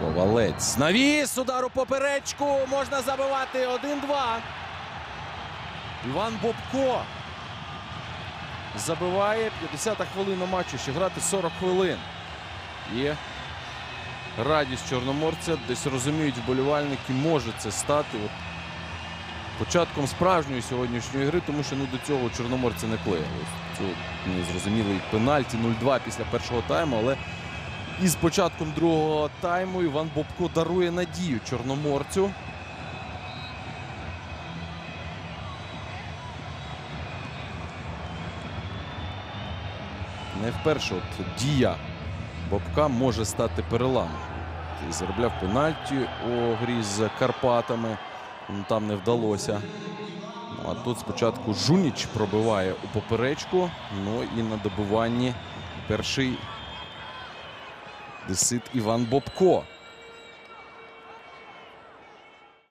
Ковалець. Навіс. Удар у поперечку. Можна забивати 1-2. Іван Бобко. Забиває 50-та хвилина матчу. Ще грати 40 хвилин. Є радість чорноморця. Десь розуміють вболівальники, може це стати от початком справжньої сьогоднішньої гри, тому що ну, до цього чорноморці не клеїли. Цього незрозумілий пенальті 0-2 після першого тайму, але із початком другого тайму Іван Бобко дарує надію чорноморцю. Не вперше от дія Бобка може стати переламом. Заробляв пенальті у грі з Карпатами. Там не вдалося. Ну, а тут спочатку Жуніч пробиває у поперечку. Ну і на добиванні перший десит Іван Бобко.